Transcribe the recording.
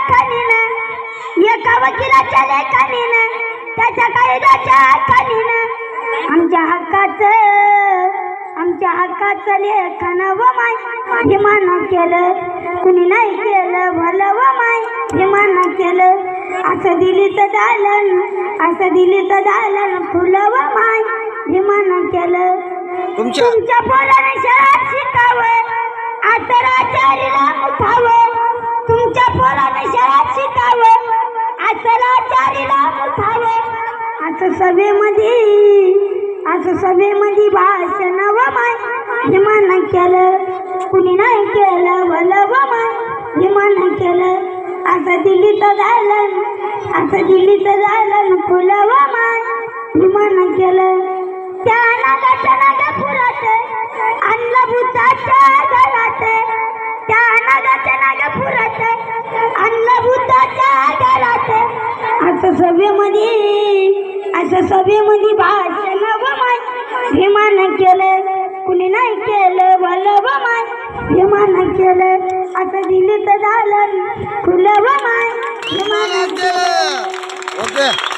लेखणीनं एका वकिलाच्या लेखणीनं त्याच्या कायद्याच्या खणीनं आमच्या हक्काचं आमच्या हक्काचं लेखन व माय विमान केलं. कुणी नाही केलं भलं व माय विमान केलं. असं दिली तर दालन असं दिली तर दालन फुलं व माय विमान केलं. तुमच्या पोराने शाळेत शिकावं. आचाराचारीला मुठावं असं सभेमध्ये असं सभेमध्ये भाषण व माय विमान केलं कुणी नाही केलं भलं व माय विमान केलं असं दिली तर झालं असं दिली तर झालं फुलं व माय विमान केलं त्या नागाच्या नागा फुलात आणलं भूताच्या घरात. त्या नागाच्या नागा फुलात आणलं भूताच्या घरात. असं सभेमध्ये असं सभेमध्ये भाषण व माय विमान केलं कुणी नाही केलं भलं व माय विमान केलं असं दिलं तर झालं फुलं व माय विमान केलं. ओके.